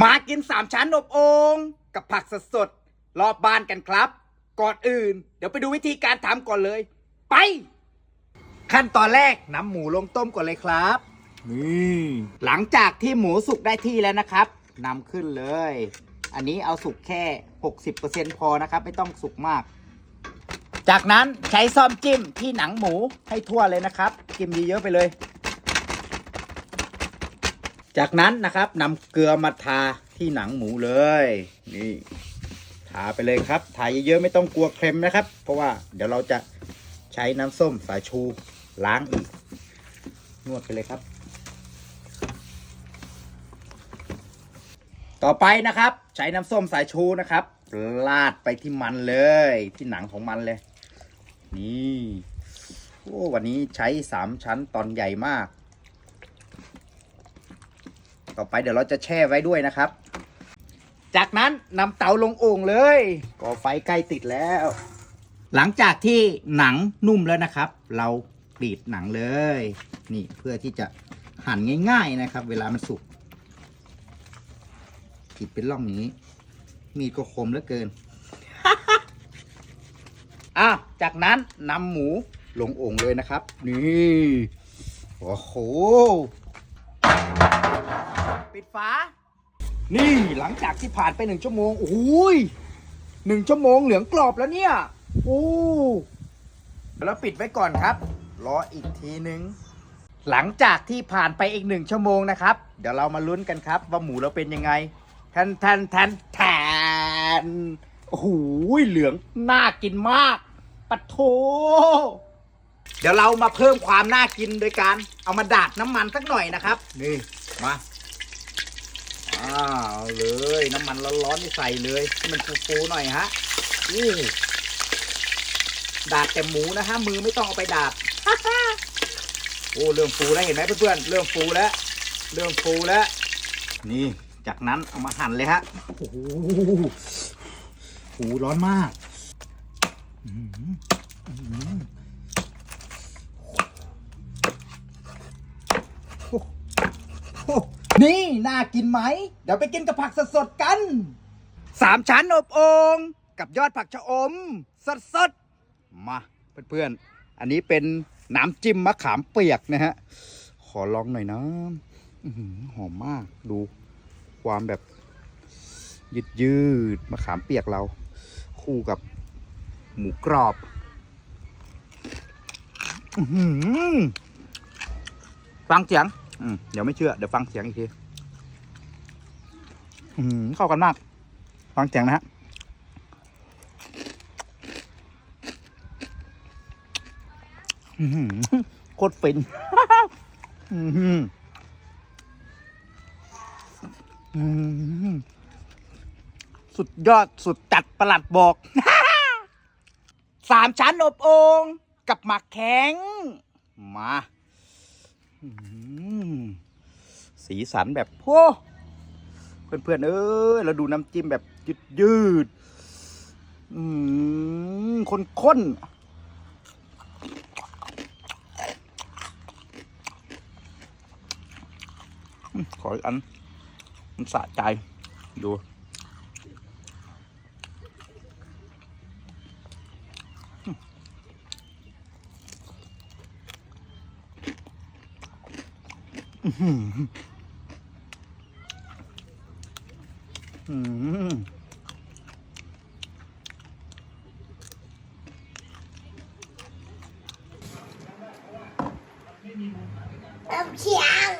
มากินสามชั้นอบโองกับผักสดสดๆรอบบ้านกันครับ ก่อนอื่น เดี๋ยวไปดูวิธีการทำก่อนเลย ไป ขั้นตอนแรกนำหมูลงต้มก่อนเลยครับนี่หลังจากที่หมูสุกได้ที่แล้วนะครับนำขึ้นเลย อันนี้เอาสุกแค่ 60%พอนะครับ ไม่ต้องสุกมาก จากนั้นใช้ซ่อมจิ้มที่หนังหมูให้ทั่วเลยนะครับจิ้มเยอะๆไปเลย จากนั้นนะครับนำเกลือมาทาที่หนังหมูเลย นี่ทาไปเลยครับทาเยอะๆไม่ต้องกลัวเค็มนะครับ เพราะว่าเดี๋ยวเราจะใช้น้ำส้มสายชูล้างอีก นวดไปเลยครับ ต่อไปนะครับ ใช้น้ำส้มสายชูนะครับลาดไปที่มันเลย ที่หนังของมันเลย นี่โอ้วันนี้ใช้สามชั้นตอนใหญ่มาก ต่อไปเดี๋ยวเราจะแช่ไว้ด้วยนะครับ จากนั้นนำเตาลงโอ่งเลยก่อไฟใกล้ติดแล้ว หลังจากที่หนังนุ่มแล้วนะครับ เรากรีดหนังเลย นี่เพื่อที่จะหั่นง่าย ๆนะครับ เวลามันสุกกรีดเป็นร่องนี้ มีดก็คมเหลือเกินอะจากนั้นนำหมูลงโอ่งเลยนะครับ นี่ โอ้โห ปิดฝา นี่หลังจากที่ผ่านไปหนึ่งชั่วโมงโอ้ยหนึ่งชั่วโมงเหลืองกรอบแล้วเนี่ยโอ้แล้วปิดไว้ก่อนครับ รออีกทีหนึ่งหลังจากที่ผ่านไปอีกหนึ่งชั่วโมงนะครับ เดี๋ยวเรามาลุ้นกันครับ ว่าหมูเราเป็นยังไงแทนแทนแทนแทนโอ้โหเหลืองน่ากินมากปะโถเดี๋ยวเรามาเพิ่มความน่ากินโดยการเอามาดาดน้ำมันสักหน่อยนะครับ นี่ มาาเลยน้ำมันร้อนๆนี่ใส่เลยให้มันฟูๆหน่อยฮะอู้ดาดแต่หมูนะฮะมือไม่ต้องเอาไปดาดโอ้เริ่มฟูแล้วเห็นไหมเพื่อนๆเริ่มฟูแล้วเริ่มฟูแล้ว นี่จากนั้นเอามาหั่นเลยฮะโอ้โหหูร้อนมากอื้อหืออื้อหือ โอ้ นี่ น่ากินไหม เดี๋ยวไปกินกับผักสดๆกัน สามชั้นอบโองกับยอดผักชะอม สดๆ มาเพื่อนๆ อันนี้เป็นน้ำจิ้มมะขามเปียกนะฮะ ขอลองหน่อยนะหอมมากดูความแบบ ยืดยืดๆมะขามเปียกเรา คู่กับ หมูกรอบฟังเสียง อืมเดี๋ยวไม่เชื่อ เดี๋ยวฟังเสียงอีกทีอืมเข้ากันมาก ฟังเสียงนะฮะอื้อหือโคตรฟินอื้อหืออื้อหือสุดยอดสุดจัดประหลัดบอก สามชั้นอบองกับหมักแข็ง มา สีสันแบบโอ้เพื่อนๆเอ้ยเราดูน้ำจิ้มแบบยืดยืดๆอืมข้นๆขออีกอัน มันสะใจ ดูอืม น้ำ เชียง